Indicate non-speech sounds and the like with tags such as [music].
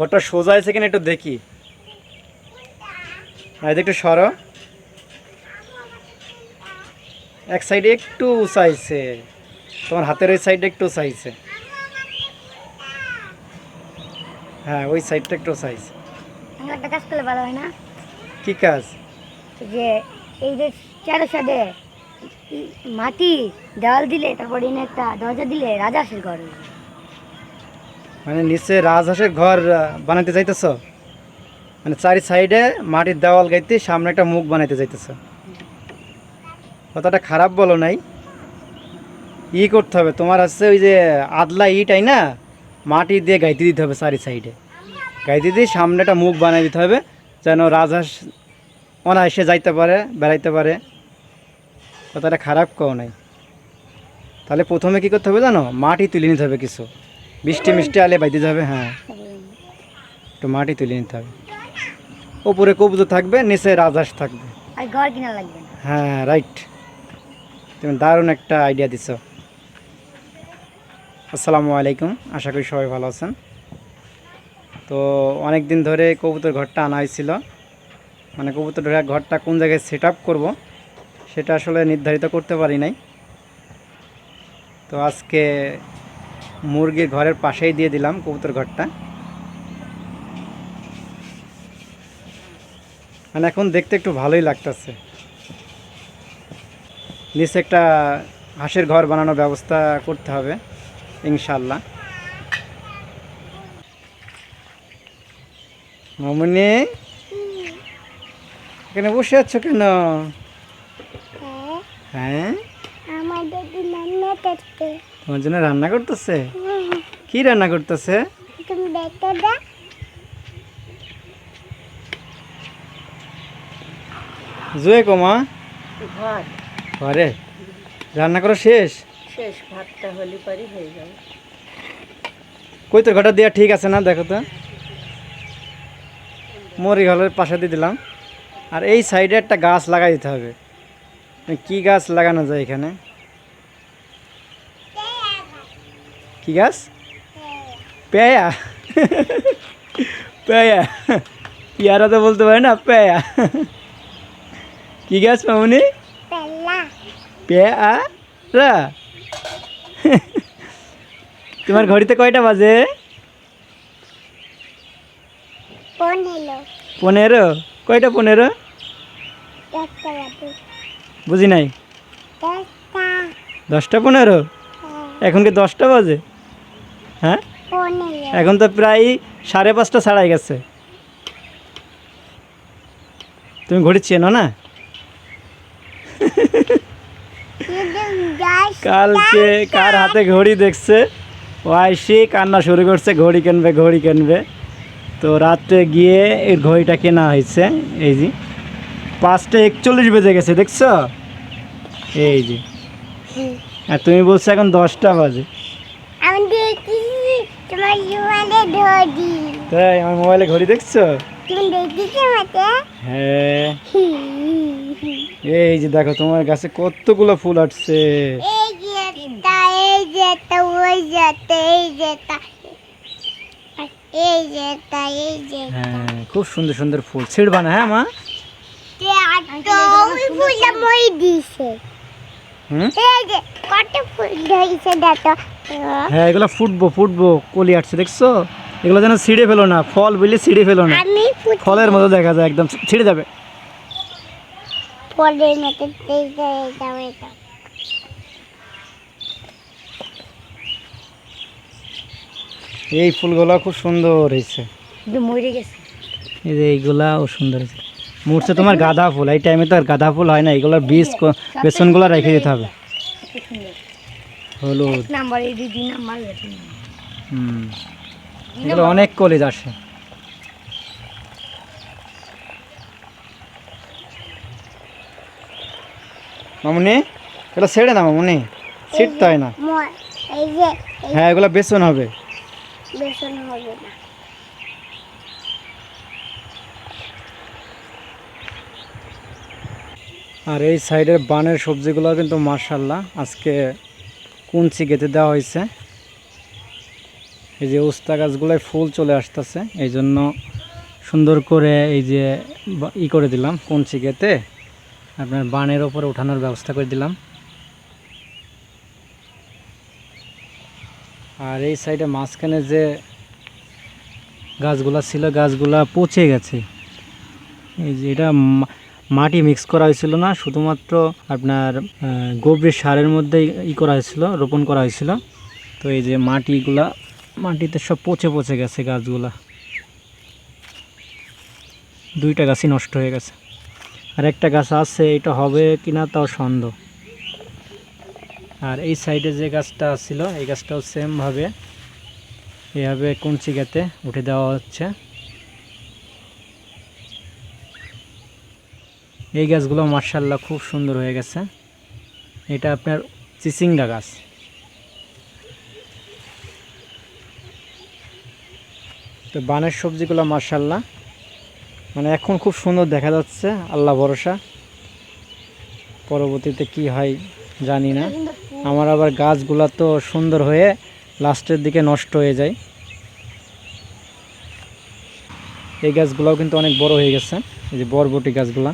ঘরটা সোজা আছে কিনা একটু দেখি। আর একটু সরো। এক সাইডে একটু উঁচাইছে তোমার হাতের ওই সাইডে একটু উঁচাইছে হ্যাঁ ওই সাইডটা একটু একটা কাজ করলে ভালো হয় না? কি কাজ? যে এই যে চারো সাইডে মাটি দেওয়াল দিলে তারপরে এনে একটা দরজা দিলে রাজাসের ঘর। হয়ে যাবে। মানে নিচে রাজহাঁসের ঘর বানাইতে চাইতেছ মানে চারি সাইডে মাটির দেওয়াল গাইতে সামনে একটা মুখ বানাইতে চাইতেছ কথাটা খারাপ বলো নাই। ই করতে হবে, তোমার হচ্ছে ওই যে আদলা ইটাই না? মাটি দিয়ে গাইতে দিতে হবে চারি সাইডে। গাইতে দিয়ে সামনে একটা মুখ বানিয়ে দিতে হবে, যেন রাজহাঁস অনায়াসে যাইতে পারে, বেড়াইতে পারে। কথাটা খারাপ কেউ নাই। তাহলে প্রথমে কি করতে হবে জানো? মাটি তুলে নিতে হবে কিছু। বৃষ্টি মিষ্টি আলে বাইতে যাবে হ্যাঁ। একটু মাটি তুলে নিতে হবে। ওপরে কবুতর থাকবে নিচে রাজহাঁস থাকবে। আর ঘর কিনা লাগবে হ্যাঁ রাইট। তুমি দারুণ একটা আইডিয়া দিছ। আসসালামু আলাইকুম আশা করি সবাই ভালো আছেন। তো অনেক দিন ধরে কবুতর ঘরটা আনা হয়েছিল। মানে কবুতর ঢোকার ঘরটা কোন জায়গায় সেট আপ করব সেটা আসলে নির্ধারিত করতে পারি নাই। তো আজকে মুরগির ঘরের পাশেই দিয়ে দিলাম কবুতর ঘরটা। মানে এখন দেখতে একটু ভালোই লাগতেছে। নিচে একটা হাঁসের ঘর বানানোর ব্যবস্থা করতে হবে ইনশাল্লাহ মামুনি এখানে বসে আছো কেন? হ্যাঁ। রান্না করতে তোমার জন্য রান্না করতেছে? কি রান্না করতেছে? তুমি দেখতে দা। জুয়ে কমা ঘর। ঘরে। রান্না করা শেষ? শেষ ভাতটা হলি হয়ে যাবে। কই তোর ঘরটা দেওয়া ঠিক আছে না? দেখো তো। মরি ঘরের পাশে দিয়ে দিলাম। আর এই সাইডে একটা গাছ লাগাই দিতে হবে। কি গাছ লাগানো যায় এখানে? কি গাছ? পেয়া। পেয়া। পেয়ারা তো বলতে পারে না পেয়া। কি গাছ মামুনি? পেয়ারা। তোমার ঘড়িতে কয়টা বাজে? পনেরো। কয়টা পনেরো? বুঝি নাই। দশটা। দশটা পনেরো? এখন কি দশটা বাজে? হ্যাঁ? এখন তো প্রায় সাড়ে পাঁচটা ছাড়াই গেছে। তুমি ঘড়ি চেনো না? কালকে কার হাতে ঘড়ি দেখছে? ও আইসি কান্না শুরু করছে ঘড়ি কিনবে ঘড়ি কিনবে। তো রাত্রে গিয়ে এই ঘড়িটা কেনা হয়েছে এই যে। পাঁচটা একচল্লিশ বেজে গেছে দেখছ? এই যে। আর তুমি বলছো এখন দশটা বাজে আমি দেখি তোমার মোবাইলে তাই আমার মোবাইলে ঘড়ি দেখছ? তুমি দেখেছ মাতে হ্যাঁ। [laughs] এই যে দেখো তোমার গাছে কতগুলো ফুল আসছে। এই এই ওই এই এই এই হ্যাঁ খুব সুন্দর সুন্দর ফুল। ছিড়বা না হ্যাঁ মা? ফুলটা মই দিছে হুম? এই যে কত ফুল ধরেছে দেখো। হ্যাঁ এগুলো ফুটবো ফুটবো কলি আসছে দেখছ? এগুলো যেন ছিঁড়ে ফেলো না ফল বুঝলে ছিঁড়ে ফেলো না। ফলের মতো দেখা যায় একদম ছিঁড়ে যাবে। এই ফুলগুলো খুব সুন্দর হয়েছে। কিন্তু মরে গেছে। এই যে এইগুলাও সুন্দর হয়েছে। মুড়ছে তোমার গাঁদা ফুল এই টাইমে তো আর গাঁদা ফুল হয় না এগুলোর বীজ বেসনগুলো রেখে দিতে হবে। হলুদ। নাম্বার এই দুই নাম্বার হুম। এগুলো অনেক কলেজ আসে। মামুনি এগুলো ছেড়ে না মামুনি। ছিটতে হয় না। হ্যাঁ এগুলো বেসন হবে। বেসন হবে না। আর এই সাইডের বানের সবজিগুলো কিন্তু মার্শাল্লাহ আজকে কুঞ্চি গেঁথে দেওয়া হয়েছে? এই যে উস্তা গাছগুলোয় ফুল চলে আসতেছে, এই জন্য সুন্দর করে এই যে ই করে দিলাম কঞ্চি গেতে আপনার বানের ওপরে ওঠানোর ব্যবস্থা করে দিলাম। আর এই সাইডে মাঝখানে যে গাছগুলা ছিল, গাছগুলা পচে গেছে। এই যে এটা মাটি মিক্স করা হয়েছিল না, শুধুমাত্র আপনার গোবরের সারের মধ্যে ই করা হয়েছিল, রোপণ করা হয়েছিল। তো এই যে মাটিগুলা, মাটিতে সব পচে পচে গেছে গাছগুলা। দুইটা গাছই নষ্ট হয়ে গেছে। আর একটা গাছ আছে, এটা হবে কিনা তাও সন্দেহ। আর এই সাইডে যে গাছটা ছিল, এই গাছটাও সেমভাবে এভাবে কঞ্চি গাতে উঠে দেওয়া হচ্ছে। এই গাছগুলো মার্শাল্লাহ খুব সুন্দর হয়ে গেছে। এটা আপনার চিচিঙ্গা গাছ। তো বানের সবজিগুলো মার্শাল্লাহ মানে এখন খুব সুন্দর দেখা যাচ্ছে, আল্লাহ ভরসা। পরবর্তীতে কি হয় জানি না। আমার আবার গাছগুলা তো সুন্দর হয়ে লাস্টের দিকে নষ্ট হয়ে যায়। এই গাছগুলোও কিন্তু অনেক বড় হয়ে গেছে, এই যে বরবটি গাছগুলা।